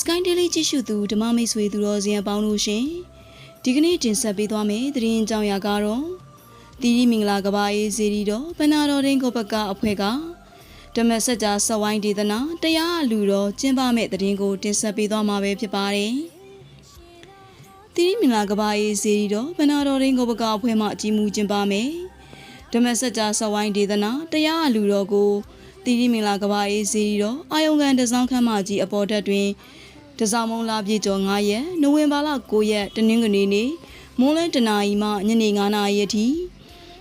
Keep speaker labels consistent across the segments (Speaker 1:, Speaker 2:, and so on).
Speaker 1: Sky Daily ကြည့်ရှုသူဓမ္မမိတ်ဆွေသူတော်စင်အပေါင်းတို့ရှင်ဒီကနေ့တင်ဆက်ပေးသွားမယ့်သတင်းအကြောင်းအရာကတော့တီရီမင်္ဂလာကဘာအေးဇီရီတော်ဘနာတော်ရင်ကိုဘကအဖွဲ့ကဓမ္မစကြာဆက်ဝိုင်းဒေသနာတရားအလူတော်ကျင်းပမဲ့သတင်းကိုတင်ဆက်ပေးသွားမှာပဲဖြစ်ပါတယ်တီရီမင်္ဂလာကဘာအေးဇီရီတော်ဘနာတော်ရင်ကိုဘကအဖွဲ့မှအကြီးမှုကျင်းပမယ်ဓမ္မစကြာဆက်ဝိုင်းဒေသနာတရားအလူတော်ကို တီရီမင်္ဂလာကဘာအေးဇီရီတော်အာယုံကန်တစောင်းခမ်းမကြီးအပေါ်တက်တွင်တစောင်းမုံလာပြည့်ကျော်9ရက်နိုဝင်ဘာလ9ရက်တနင်္ဂနွေနေ့မွန်းလယ်တနာရီမှညနေ9နာရီအထိ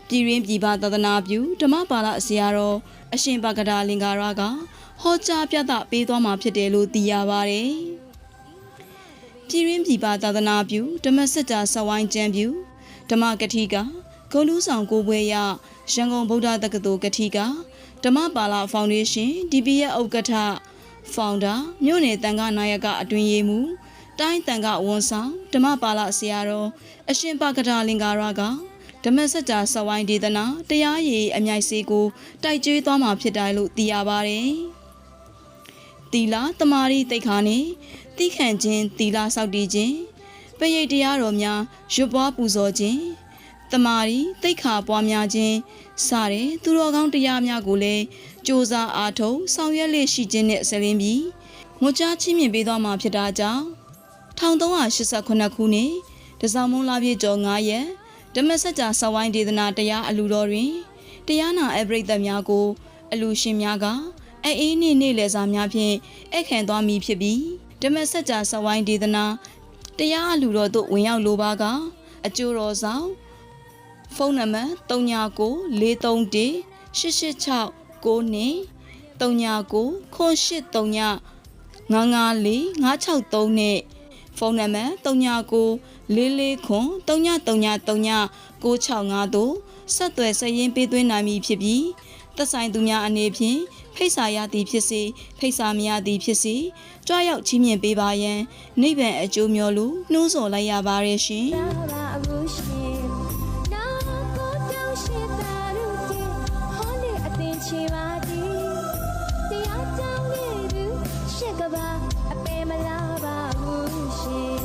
Speaker 1: ပြည်ရင်းပြည်ပသာသနာပြုဓမ္မပါဠအစရာတော်အရှင်ဘဂဒာလင်္ကာရကဟောကြားပြသပေးသွားမှာဖြစ်တယ်လို့သိရပါတယ်။ပြည်ရင်းပြည်ပသာသနာပြုဓမ္မစကြာဆဝိုင်းကျမ်းပြုဓမ္မကတိကဂုံလူဆောင်ကိုပွဲရရန်ကုန်ဗုဒ္ဓတက္ကသိုလ်ကတိက ဓမ္မပါဠဖောင်ဒေးရှင်း DPS ဥက္ကဋ္ဌဖောင်ဒါမြို့နယ်တန်ခါနာယကအတွင်ရေးမှုတိုင်းတန်ခါဝန်ဆောင်ဓမ္မပါဠဆရာတော်အရှင်ပကဒါလင်္ကာရကဓမ္မစကြာစဝိုင်းဒေသနာတရားရည်အမြိုက်စေးကိုတိုက်ကျွေးသွားမှာဖြစ်တယ်လို့သိရပါတယ်။တီလာတမာရီတိတ်ခါနေတိခန့်ခြင်းတီလာစောက်တည်ခြင်းပရိတ်တရားတော်များရွတ်ပွားပူဇော်ခြင်း တမာရီတိတ်ခါပွားများခြင်းစတဲ့သူတော်ကောင်းတရားများကိုလည်းစ조사အားထုတ်ဆောင်ရွက်လေ့ရှိခြင်းနဲ့ဆက်လင်းပြီးငွေကြားချင်းမြင့်ပေးသွားမှာဖြစ်တာကြောင့်1389ခုနှစ်တစောင်းမုံလာပြည့်ကျော်9ရက်ဓမ္မစကြာစဝိုင်းဒေသနာတရားအလူတော်တွင်တရားနာအပရိသတ်များကို အလူရှင်များကအေးအေးနှင့်နေ့လည်စာများဖြင့်အခန့်သွားမည်ဖြစ်ပြီးဓမ္မစကြာစဝိုင်းဒေသနာတရားအလူတော်သို့ဝင်ရောက်လိုပါကအကျိုးတော်ဆောင် ဖုန်းနံပါတ်399431 886 9နှစ်39 0839 954 563နဲ့ဖုန်းနံပါတ်39 44ခွန်3939 965တို့ဆက်သွယ်ဆက်ရင်းပေးသွင်းနိုင်မည်ဖြစ်ပြီးသက်ဆိုင်သူများအနေဖြင့်ဖိတ်စာရသည်ဖြစ်စေဖိတ်စာမရသည်ဖြစ်စေကြွားရောက်ချီးမြှင့်ပေးပါရန်နိဗ္ဗာန်အကျိုးမျှော်လို့နှိုးဆော်လိုက်ရပါတယ်ရှင်
Speaker 2: လာအခုရှင် အပင်မလာပါဘူးရှင်